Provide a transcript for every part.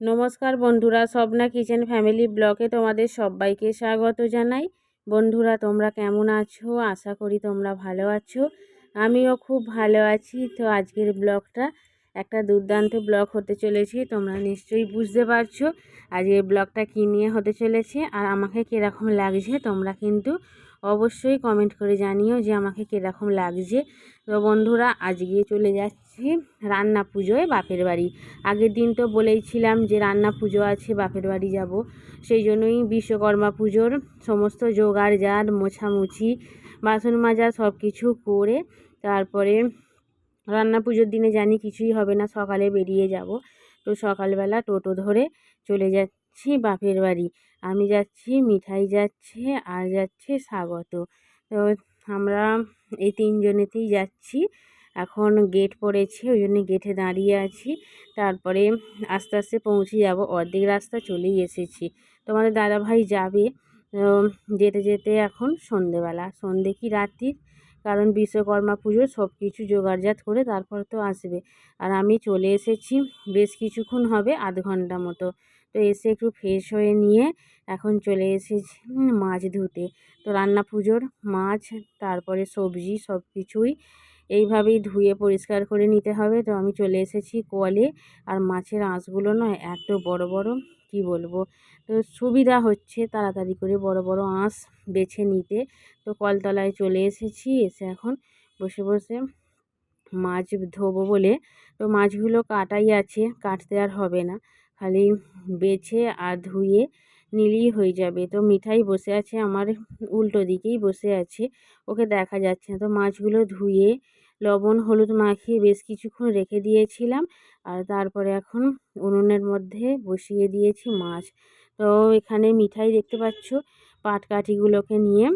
নমস্কার বন্ধুরা, Swapna kitchen family ব্লকে তোমাদের সবাইকে স্বাগত জানাই। বন্ধুরা, তোমরা কেমন আছো? আশা করি তোমরা ভালো আছো। আমিও খুব ভালো আছি। তো আজকের ব্লগটা একটা দুর্দান্ত ব্লগ হতে চলেছে, তোমরা নিশ্চয়ই বুঝতে পারছ আজকের ব্লগটা কী নিয়ে হতে চলেছে আর আমাকে কীরকম লাগছে তোমরা কিন্তু অবশ্যই কমেন্ট করে জানিও যে আমাকে কীরকম লাগছে। তো বন্ধুরা, আজকে চলে যাচ্ছি রান্না পুজোয় বাপের বাড়ি। আগের দিন তো বলেইছিলাম যে রান্না পুজো আছে, বাপের বাড়ি যাব। সেই জন্যই বিশ্বকর্মা পুজোর সমস্ত জোগাড় জার মোছামুছি, বাসন মাজা সব কিছু করে তারপরে রান্না পুজোর দিনে জানি কিছুই হবে না, সকালে বেরিয়ে যাব। তো সকালবেলা টোটো ধরে চলে যাচ্ছি বাপের বাড়ি। আমি যাচ্ছি, মিঠাই যাচ্ছে, আর যাচ্ছে স্বাগত। তো আমরা এই তিনজনেতেই যাচ্ছি। এখন গেট পড়েছে, ওই জন্য গেটে দাঁড়িয়ে আছি। তারপরে আস্তে আস্তে পৌঁছে যাব, অর্ধেক রাস্তা চলেই এসেছি। তোমাদের দাদাভাই যাবে যেতে যেতে এখন সন্ধেবেলা। সন্ধে কি রাত্রির? কারণ বিশ্বকর্মা পুজোর সব কিছু জোগাড়জাত করে তারপর তো আসবে। আর আমি চলে এসেছি, বেশ কিছুক্ষণ হবে, আধ ঘণ্টা মতো। তো এসে একটু ফ্রেশ হয়ে নিয়ে এখন চলে এসেছি মাছ ধুতে। তো রান্না পুজোর মাছ, তারপরে সবজি সব কিছুই এইভাবেই ধুয়ে পরিষ্কার করে নিতে হবে। তো আমি চলে এসেছি কলে। আর মাছের আঁশগুলো নয় এত বড় বড়, কি বলব? তো সুবিধা হচ্ছে তাড়াতাড়ি করে বড় বড় আঁশ বেছে নিতে। তো কলতলায় চলে এসেছি, এসে এখন বসে বসে মাছ ধোবো বলে। তো মাছগুলো কাটাই আছে, কাটতে আর হবে না। খালি বেছে আর ধুয়ে নিলেই হয়ে যাবে। তো মিঠাই বসে আছে, আমার উল্টো দিকেই বসে আছে। ওকে দেখা যাচ্ছে না। তো মাছগুলো ধুয়ে, লবণ, হলুদ মাখিয়ে বেশ কিছুক্ষণ রেখে দিয়েছিলাম। আর তারপরে এখন উনুনের মধ্যে বসিয়ে দিয়েছি মাছ। তো এখানে মিঠাই দেখতে পাচ্ছ পাটকাঠিগুলোকে নিয়ে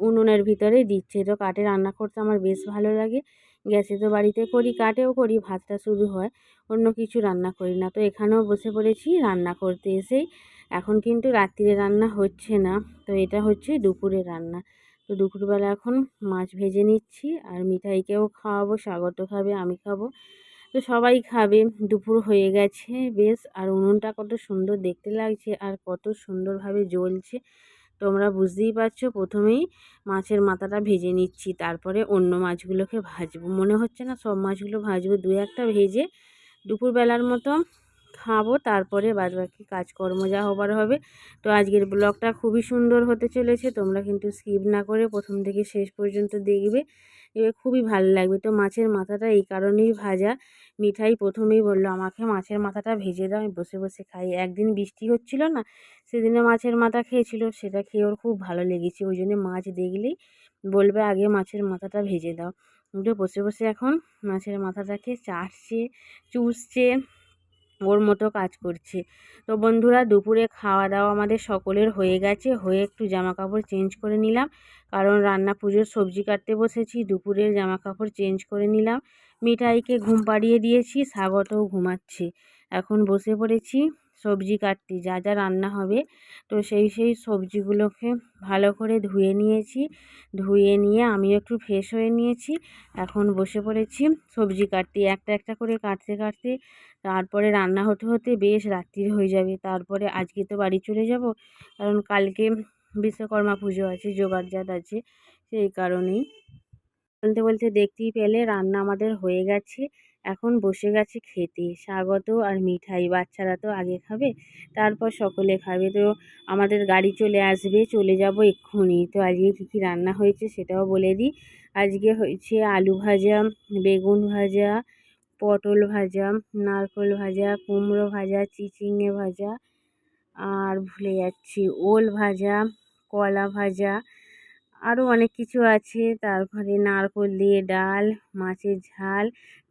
উনুনের ভিতরে দিচ্ছে। তো কাঠে রান্না করতে আমার বেশ ভালো লাগে। গ্যাসে তো বাড়িতে করি, কাঠেও করি, ভাতটা শুধু হয়। অন্য কিছু রান্না করি না। তো এখানেও বসে পড়েছি, রান্না করতে এসেই এখন কিন্তু রাত্রিরে রান্না হচ্ছে না। তো এটা হচ্ছে দুপুরে রান্না। তো দুপুরবেলা এখন মাছ ভেজে নিচ্ছি আর মিঠাইকেও খাওয়াবো, স্বাগত খাবে, আমি খাব। তো সবাই খাবে, দুপুর হয়ে গেছে বেশ। আর উনুনটা কত সুন্দর দেখতে লাগছে আর কত সুন্দরভাবে জ্বলছে। তোমরা বুঝতেই পারছ, প্রথমেই মাছের মাথাটা ভেজে নিচ্ছি, তারপরে অন্য মাছগুলোকে ভাজবো। মনে হচ্ছে না সব মাছগুলো ভাজবো, দু একটা ভেজে দুপুরবেলার মতো খাব, তারপরে বাদবাকি কাজকর্ম যা হবার হবে। তো আজকের ব্লগটা খুবই সুন্দর হতে চলেছে, তোমরা কিন্তু স্কিপ না করে প্রথম থেকে শেষ পর্যন্ত দেখবে। এবার খুবই ভালো লাগবে। তো মাছের মাথাটা এই কারণেই ভাজা। মিঠাই প্রথমেই বলল, আমাকে মাছের মাথাটা ভেজে দাও, আমি বসে বসে খাই। একদিন বৃষ্টি হচ্ছিল না সেদিনে মাছের মাথা খেয়েছিল, সেটা খেয়ে ওর খুব ভালো লেগেছে। ওই জন্য মাছ দেখলেই বলবে, আগে মাছের মাথাটা ভেজে দাও। বসে বসে এখন মাছের মাথাটাকে চাটছে, চুষছে। ওর মতো কাজ করছে। তো বন্ধুরা, দুপুরে খাওয়া দাওয়া আমাদের সকলের হয়ে গেছে। হয়ে একটু জামা কাপড় চেঞ্জ করে নিলাম। কারণ রান্না পুজোর সবজি কাটতে বসেছি। দুপুরের জামা কাপড় চেঞ্জ করে নিলাম। মিঠাইকে ঘুম পাড়িয়ে দিয়েছি। স্বাগতও ঘুমাচ্ছে। এখন বসে পড়েছি। সবজি কাটতে, যা যা রান্না হবে। তো সেই সেই সবজিগুলোকে ভালো করে ধুয়ে নিয়েছি। ধুয়ে নিয়ে আমি একটু ফ্রেশ হয়ে নিয়েছি। এখন বসে পড়েছি সবজি কাটতে, একটা একটা করে কাটতে কাটতে। তারপরে রান্না হতে হতে বেশ রাত্রির হয়ে যাবে। তারপরে আজকে তো বাড়ি চলে যাব, কারণ কালকে বিশ্বকর্মা পুজো আছে জোগাড়জাত আছে, সেই কারণেই। বলতে বলতে দেখতেই পেলে রান্না আমাদের হয়ে গেছে। এখন বসে গেছে খেতে। স্বাগত আর মিঠাই। বাচ্চারা তো আগে খাবে, তারপর সকলে খাবে। তো আমাদের গাড়ি চলে আসবে, চলে যাব এক্ষুনি। তো আজকে কী কী রান্না হয়েছে সেটাও বলে দিই। আজকে হয়েছে আলু ভাজা, বেগুন ভাজা, পটল ভাজা, নারকোল ভাজা, কুমড়ো ভাজা চিচিঙে ভাজা, আর ভুলে যাচ্ছি, ওল ভাজা, কলা ভাজা আরও অনেক কিছু আছে। তারপরে নারকোল দিয়ে ডাল, মাছের ঝাল,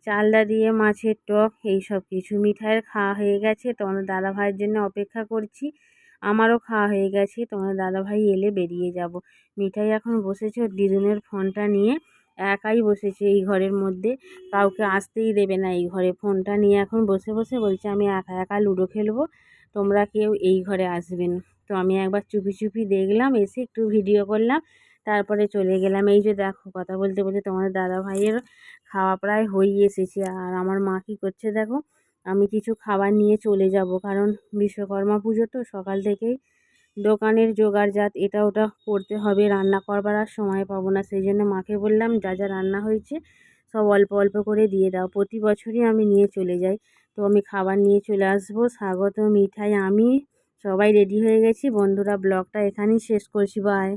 চালডা দিয়ে মাছের টক, এই সব কিছু। মিঠাইয়ের খাওয়া হয়ে গেছে। তোমাদের দাদাভাইয়ের জন্য অপেক্ষা করছি। আমারও খাওয়া হয়ে গেছে। তোমাদের দাদাভাই এলে বেরিয়ে যাব। মিঠাই এখন বসেছে ওর দিদুনের ফোনটা নিয়ে। একাই বসেছে এই ঘরের মধ্যে। কাউকে আসতেই দেবে না এই ঘরে। ফোনটা নিয়ে এখন বসে বসে বলছে, আমি একা একা লুডো খেলব। তোমরা কেউ এই ঘরে আসবেন তো আমি একবার চুপি চুপি দেখলাম, এসে একটু ভিডিও করলাম। তারপরে চলে গেলাম। এই যে দেখো, কথা বলতে বলতে তোমাদের দাদা ভাইয়ের খাওয়া প্রায় হয়ে এসেছে। আর আমার মা কী করছে দেখো, আমি কিছু খাবার নিয়ে চলে যাব। কারণ বিশ্বকর্মা পুজো তো সকাল থেকেই দোকানের জোগাড় জোগাড়জাত এটা ওটা করতে হবে। রান্না করবার আর সময় পাবো না। সেই জন্য মাকে বললাম, যা যা রান্না হয়েছে, সব অল্প অল্প করে দিয়ে দাও। প্রতি বছরই আমি নিয়ে চলে যাই। তো আমি খাবার নিয়ে চলে আসব। স্বাগত, মিঠাই, আমি সবাই রেডি হয়ে গেছি। বন্ধুরা, ব্লগটা এখানেই শেষ করছি। বাই